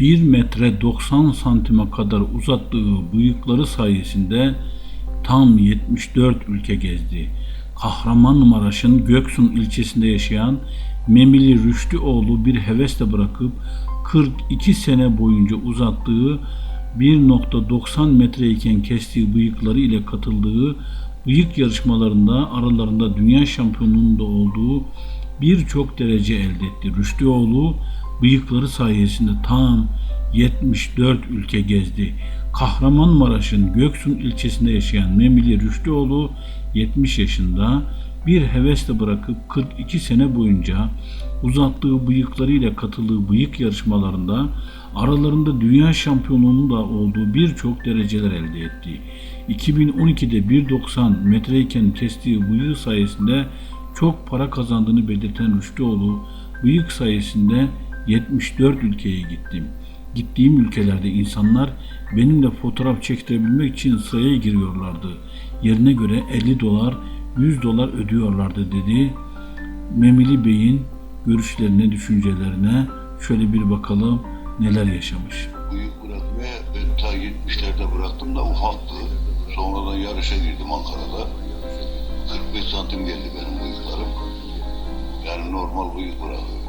1 metre 90 santime kadar uzattığı bıyıkları sayesinde tam 74 ülke gezdi. Kahramanmaraş'ın Göksun ilçesinde yaşayan Memili Rüştüoğlu bir hevesle bırakıp 42 sene boyunca uzattığı 1.90 metreyken kestiği bıyıkları ile katıldığı bıyık yarışmalarında aralarında dünya şampiyonluğunda olduğu birçok derece elde etti. Rüştüoğlu bıyıkları sayesinde tam 74 ülke gezdi. Kahramanmaraş'ın Göksun ilçesinde yaşayan Memili Rüştüoğlu 70 yaşında bir hevesle bırakıp 42 sene boyunca uzattığı bıyıklarıyla katıldığı bıyık yarışmalarında aralarında dünya şampiyonluğunun da olduğu birçok dereceler elde etti. 2012'de 1.90 metreyken kestiği bıyığı sayesinde çok para kazandığını belirten Rüştüoğlu, bıyık sayesinde 74 ülkeye gittim. Gittiğim ülkelerde insanlar benimle fotoğraf çektirebilmek için sıraya giriyorlardı. Yerine göre 50 dolar, 100 dolar ödüyorlardı dedi. Memili Bey'in görüşlerine, düşüncelerine şöyle bir bakalım neler yaşamış. Bıyık bırakmaya ben ta 70'lerde bıraktım da ufaktı. Sonradan yarışa girdim Ankara'da. 45 santim geldi benim bıyıklarım. Yani normal bıyık bırakıyorum.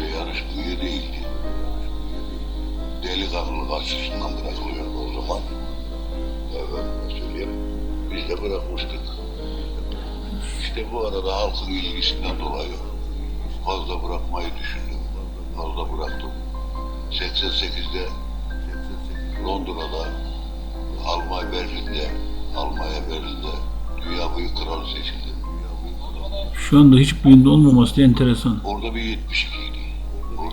Böyle yarış bıyığı değildi. Delikanlılık açısından bırakılıyordu o zaman. Evet söyleyeyim. Biz de bırakmıştık. İşte bu arada halkın ilgisinden dolayı fazla bırakmayı düşündüm. Fazla bıraktım. 88'de Londra'da, Almanya Berlin'de, Almanya Berlin'de Dünya Bıyık Kralı seçildi. Şu anda hiç bıyığında olmaması da enteresan. Orada bir 72 idi.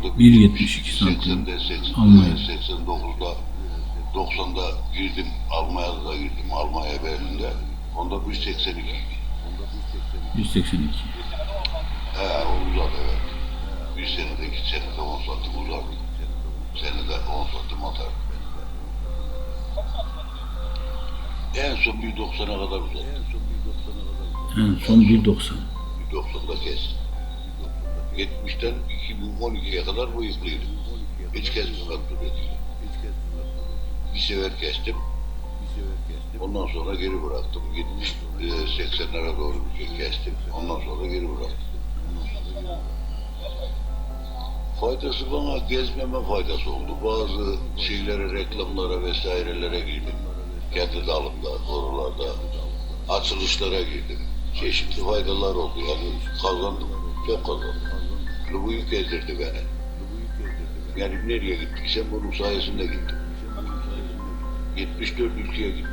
Orada 1.72 santim. 80'de, 80'de, Almanya. 89'da, 90'da girdim. Almanya'da da girdim. Almanya Berlin'de. Onda 1.82 idi. 182. He o uzadı evet. Bir senede iki senede 10 santim uzadı. Senede 10 santim atar. En son 1.90'a kadar uzadı. En son 1.90. 1.90'da kes. 70'ten 2012'ye kadar bıyıklıydım. Hiç kesmemek dedi. Bir sefer kestim. Ondan sonra geri bıraktım. 70 e, 80'lere doğru bir şey kestim. Ondan sonra geri bıraktım. Faydası bana gezmeme faydası oldu. Bazı şeylere, reklamlara vesairelere girdim. Kendi dalımda, oralarda. Açılışlara girdim. Çeşitli faydalar oldu. Yani kazandım. Çok kazandım. Bu yük gezdirdi beni. Yani nereye gittiysem bunun sayesinde gittim. 74 ülkeye gittim.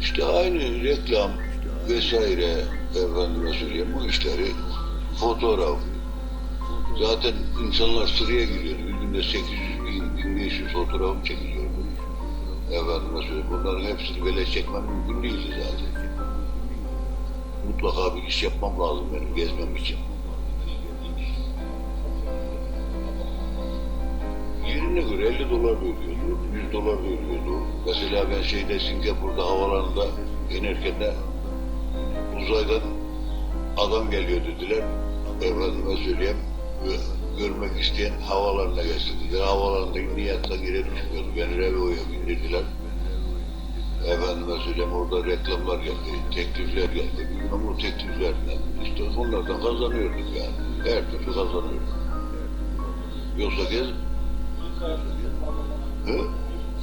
İşte aynı reklam vesaire efendime söyleyeyim bu işleri fotoğraf zaten insanlar sıraya giriyor. Bir günde 800 bin, 1500 fotoğraf çekiliyor. Efendime söyleyeyim bunların hepsini böyle çekmem mümkün değildi zaten. Mutlaka bir iş yapmam lazım benim gezmem için. Yerine göre 50 dolar da ödüyordu, 100 dolar da ödüyordu. Mesela ben şeyde Singapur'da havalarında inerken de uzaydan adam geliyor dediler. Efendime söyleyeyim, gö- görmek isteyen havalarına gelsin dediler. Havalarında niyetle gire düşmüyordu. Beni Revo'ya bindirdiler. Söyleyeyim orada reklamlar geldi, teklifler geldi. Bilmem o tekliflerden işte onlardan kazanıyorduk yani. Her türlü kazanıyorduk. Yoksa gez He?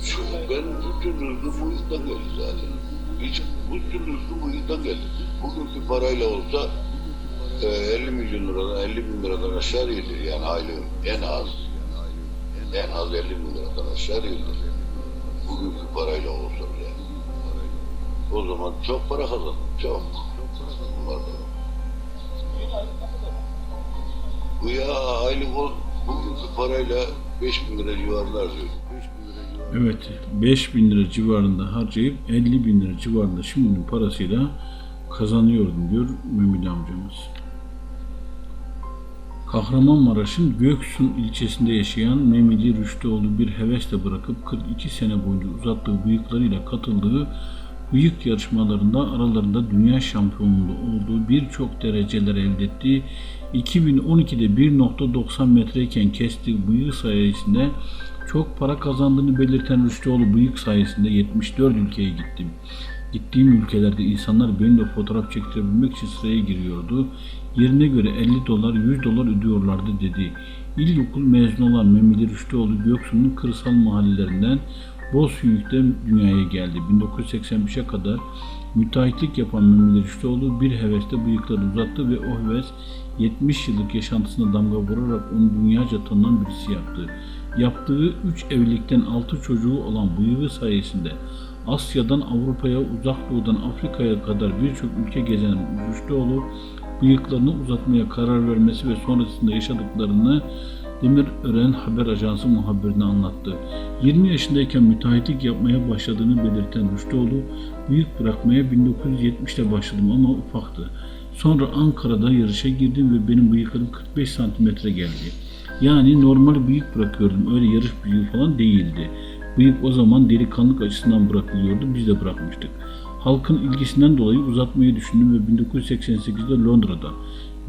Şu, ben bütün rızkım bu yüzden geldi zaten. Hiç bütün rızkım bu yüzden geldi. Bugünkü parayla olsa e, 50 milyon liradan 50 bin liradan aşağı değildir yani aylığım en az. En az 50 bin liradan aşağı değildir. Bugünkü parayla olsa. O zaman çok para kazandım. Çok. Bunlardan. Bu ya aylık o bugünkü parayla 5 bin lira civarında harcıyorum. Evet 5000 lira civarında harcayıp 50 bin lira civarında şimdinin parasıyla kazanıyordum diyor Mehmet amcamız. Kahramanmaraş'ın Göksun ilçesinde yaşayan Memeli Rüştüoğlu bir hevesle bırakıp 42 sene boyunca uzattığı bıyıklarıyla katıldığı Bıyık yarışmalarında aralarında dünya şampiyonluğu olduğu birçok dereceler elde ettiği 2012'de 1.90 metreyken kestiği bıyığı sayesinde çok para kazandığını belirten Rüştüoğlu bıyık sayesinde 74 ülkeye gittim. Gittiğim ülkelerde insanlar benimle fotoğraf çektirebilmek için sıraya giriyordu. Yerine göre 50 dolar 100 dolar ödüyorlardı dedi. İlkokul mezunu olan Memeli Rüştüoğlu Göksu'nun kırsal mahallelerinden Bozhüyük'te dünyaya geldi. 1985'e kadar müteahhitlik yapan Memeli Rüştüoğlu bir heveste bıyıklarını uzattı ve o heves 70 yıllık yaşantısına damga vurarak onu dünyaca tanınan birisi yaptı. Yaptığı 3 evlilikten 6 çocuğu olan bıyığı sayesinde Asya'dan Avrupa'ya, Uzak Doğu'dan Afrika'ya kadar birçok ülke gezen Rüştüoğlu bıyıklarını uzatmaya karar vermesi ve sonrasında yaşadıklarını Demirören Haber Ajansı muhabirine anlattı. 20 yaşındayken müteahhitlik yapmaya başladığını belirten Rüştüoğlu, bıyık bırakmaya 1970'te başladım ama ufaktı. Sonra Ankara'da yarışa girdim ve benim bıyıklarım 45 santimetre geldi. Yani normal bıyık bırakıyordum. Öyle yarış bıyığı falan değildi. Bıyık o zaman delikanlık açısından bırakılıyordu. Biz de bırakmıştık. Halkın ilgisinden dolayı uzatmayı düşündüm ve 1988'de Londra'da,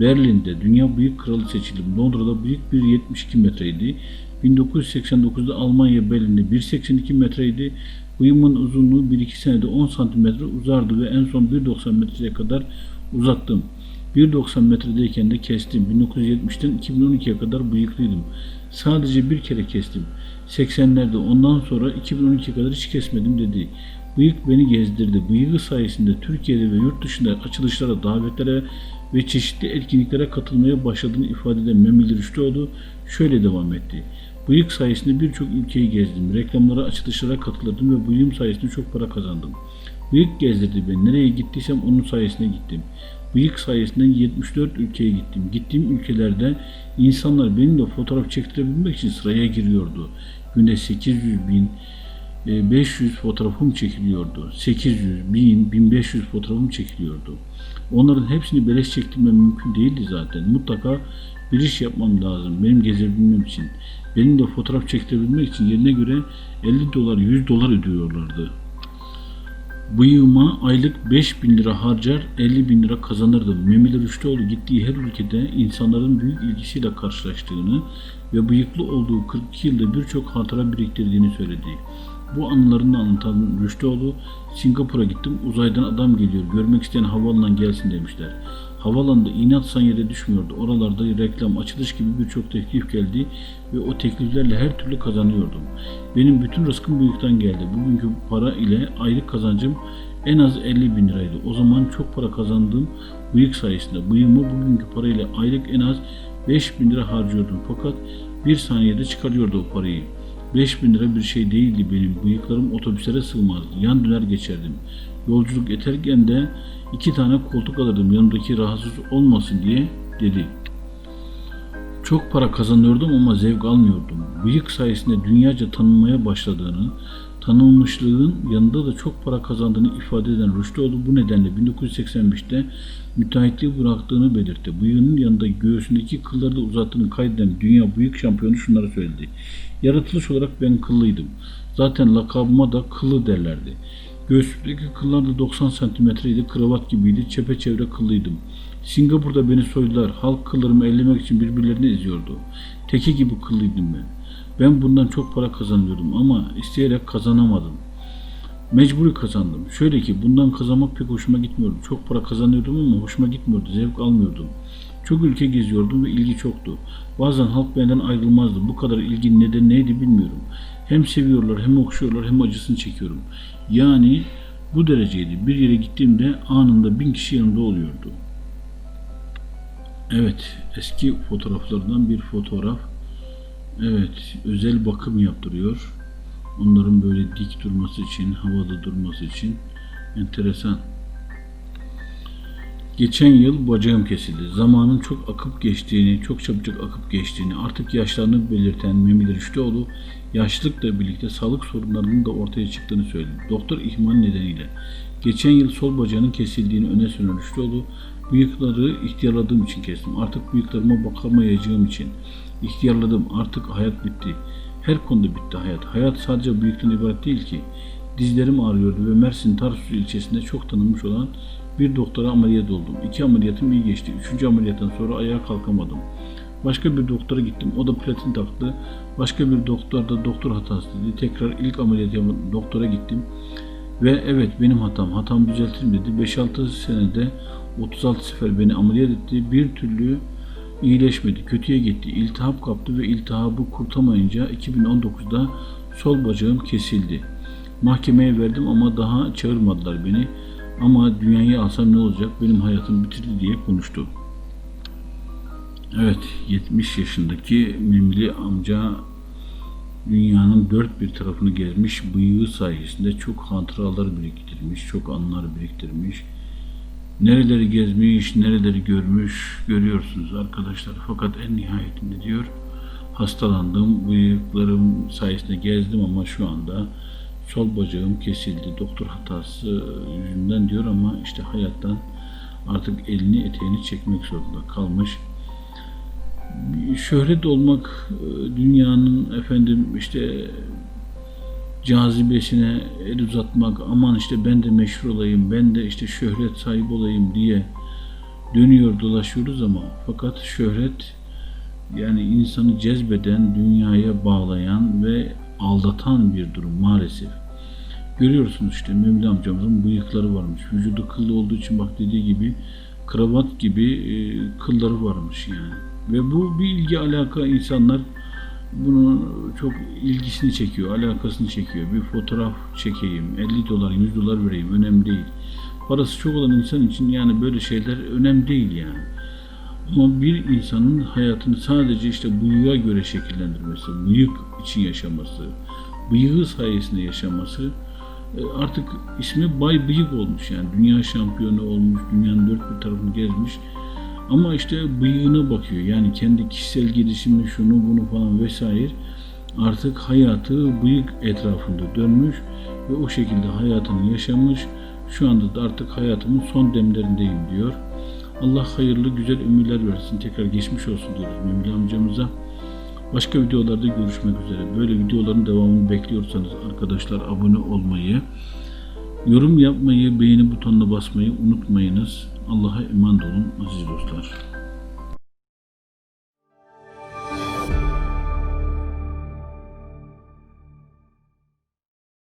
Berlin'de Dünya Bıyık Kralı seçildim. Londra'da bıyık 1.72 metreydi. 1989'da Almanya Berlin'de 1.82 metreydi. Bıyığımın uzunluğu 1-2 senede 10 santimetre uzardı ve en son 1.90 metreye kadar uzattım. 1.90 metredeyken de kestim. 1970'ten 2012'ye kadar bıyıklıydım. Sadece bir kere kestim. 80'lerde ondan sonra 2012'ye kadar hiç kesmedim dedi. Bıyık beni gezdirdi. Bıyığı sayesinde Türkiye'de ve yurt dışında açılışlara, davetlere ve çeşitli etkinliklere katılmaya başladığını ifade eden Memeli Rüştüoğlu şöyle devam etti. Bıyık sayesinde birçok ülkeyi gezdim. Reklamlara, açılışlara katıldım ve bıyığım sayesinde çok para kazandım. Bıyık gezdirdi beni. Nereye gittiysem onun sayesinde gittim. Bıyık sayesinde 74 ülkeye gittim. Gittiğim ülkelerde insanlar benimle fotoğraf çektirebilmek için sıraya giriyordu. Günde 800 bin, 500 fotoğrafım çekiliyordu. 800, 1000, 1500 fotoğrafım çekiliyordu. Onların hepsini beleş çektirmem mümkün değildi zaten. Mutlaka bir iş yapmam lazım benim gezebilmem için. Benim de fotoğraf çektirebilmek için yerine göre 50 dolar 100 dolar ödüyorlardı. Bıyığıma aylık 5 bin lira harcar 50 bin lira kazanırdım. Memeli Rüştüoğlu gittiği her ülkede insanların büyük ilgisiyle karşılaştığını ve bıyıklı olduğu 42 yılda birçok hatıra biriktirdiğini söyledi. Bu anılarını anlatan Rüştüoğlu, Singapur'a gittim uzaydan adam geliyor görmek isteyen havaalanından gelsin demişler. Havalanda iğne atsan yere düşmüyordu. Oralarda reklam, açılış gibi birçok teklif geldi ve o tekliflerle her türlü kazanıyordum. Benim bütün rızkım bıyıktan geldi. Bugünkü para ile aylık kazancım en az 50 bin liraydı. O zaman çok para kazandığım bıyık sayesinde. Bıyığımı bugünkü parayla aylık en az 5 bin lira harcıyordum. Fakat bir saniyede çıkarıyordu o parayı. 5 bin lira bir şey değildi benim. Bıyıklarım otobüslere sığmazdı. Yan döner geçerdim. Yolculuk ederken de iki tane koltuk alırdım yanımdaki rahatsız olmasın diye dedi. Çok para kazanıyordum ama zevk almıyordum. Bıyık sayesinde dünyaca tanınmaya başladığını, tanınmışlığın yanında da çok para kazandığını ifade eden Rüştüoğlu bu nedenle 1985'te müteahhitliği bıraktığını belirtti. Bıyığının yanında göğsündeki kılları da uzattığını kaydeden dünya bıyık şampiyonu şunları söyledi. Yaratılış olarak ben kıllıydım. Zaten lakabıma da kıllı derlerdi. Göğsümdeki kıllar da 90 santimetreydi, kravat gibiydi, çepeçevre kıllıydım. Singapur'da beni soydular. Halk kıllarımı ellemek için birbirlerini eziyordu. Teki gibi kıllıydım ben. Ben bundan çok para kazanıyordum ama isteyerek kazanamadım. Mecburi kazandım. Şöyle ki bundan kazanmak pek hoşuma gitmiyordu. Çok para kazanıyordum ama hoşuma gitmiyordu. Zevk almıyordum. Çok ülke geziyordum ve ilgi çoktu. Bazen halk benden ayrılmazdı. Bu kadar ilginin nedeni neydi bilmiyorum. Hem seviyorlar hem okşuyorlar hem acısını çekiyorum. Yani bu dereceydi. Bir yere gittiğimde anında bin kişi yanımda oluyordu. Evet, eski fotoğraflardan bir fotoğraf. Evet, özel bakım yaptırıyor. Onların böyle dik durması için, havada durması için enteresan. Geçen yıl bacağım kesildi. Zamanın çok akıp geçtiğini, çok çabucak akıp geçtiğini, artık yaşlarını belirten Memili Rüştüoğlu, yaşlılıkla birlikte sağlık sorunlarının da ortaya çıktığını söyledi. Doktor ihmal nedeniyle. Geçen yıl sol bacağının kesildiğini öne süren Rüştüoğlu, bıyıkları ihtiyarladığım için kestim. Artık bıyıklarıma bakamayacağım için. İhtiyarladım. Artık hayat bitti. Her konuda bitti hayat. Hayat sadece bıyıktan ibaret değil ki. Dizlerim ağrıyordu ve Mersin Tarsus ilçesinde çok tanınmış olan bir doktora ameliyat oldum. İki ameliyatım iyi geçti. Üçüncü ameliyattan sonra ayağa kalkamadım. Başka bir doktora gittim. O da platin taktı. Başka bir doktor da doktor hatası dedi. Tekrar ilk ameliyat yapan doktora gittim. Ve evet benim hatam. Hatam düzeltirim dedi. 5-6 senede 36 sefer beni ameliyat etti. Bir türlü iyileşmedi. Kötüye gitti. İltihap kaptı ve iltihabı kurtamayınca 2019'da sol bacağım kesildi. Mahkemeye verdim ama daha çağırmadılar beni. Ama dünyayı alsam ne olacak? Benim hayatım bitirdi diye konuştu. Evet, 70 yaşındaki Mimli amca dünyanın dört bir tarafını gezmiş, bıyığı sayesinde çok hatıralar biriktirmiş, çok anılar biriktirmiş. Nereleri gezmiş, nereleri görmüş görüyorsunuz arkadaşlar. Fakat en nihayetinde diyor, hastalandım, bıyıklarım sayesinde gezdim ama şu anda sol bacağım kesildi. Doktor hatası yüzünden diyor ama işte hayattan artık elini eteğini çekmek zorunda kalmış şöhret olmak e, dünyanın efendim işte cazibesine el uzatmak aman işte ben de meşhur olayım ben de işte şöhret sahibi olayım diye dönüyor dolaşıyoruz ama fakat şöhret yani insanı cezbeden dünyaya bağlayan ve aldatan bir durum maalesef. Görüyorsunuz işte Mevli amcamızın bıyıkları varmış. Vücudu kıllı olduğu için bak dediği gibi kravat gibi e, kılları varmış yani. Ve bu bir ilgi alaka insanlar bunu çok ilgisini çekiyor, alakasını çekiyor. Bir fotoğraf çekeyim, 50 dolar, 100 dolar vereyim önemli değil. Parası çok olan insan için yani böyle şeyler önemli değil yani. Ama bir insanın hayatını sadece işte bıyığa göre şekillendirmesi, bıyık için yaşaması, bıyığı sayesinde yaşaması e, artık ismi Bay Bıyık olmuş yani. Dünya şampiyonu olmuş, dünyanın dört bir tarafını gezmiş. Ama işte bıyığına bakıyor. Yani kendi kişisel gelişimi şunu bunu falan vesaire artık hayatı bıyık etrafında dönmüş ve o şekilde hayatını yaşamış. Şu anda da artık hayatımın son demlerindeyim diyor. Allah hayırlı güzel ömürler versin. Tekrar geçmiş olsun diyoruz Memli amcamıza. Başka videolarda görüşmek üzere. Böyle videoların devamını bekliyorsanız arkadaşlar abone olmayı, yorum yapmayı, beğeni butonuna basmayı unutmayınız. Allah'a emanet olun aziz dostlar.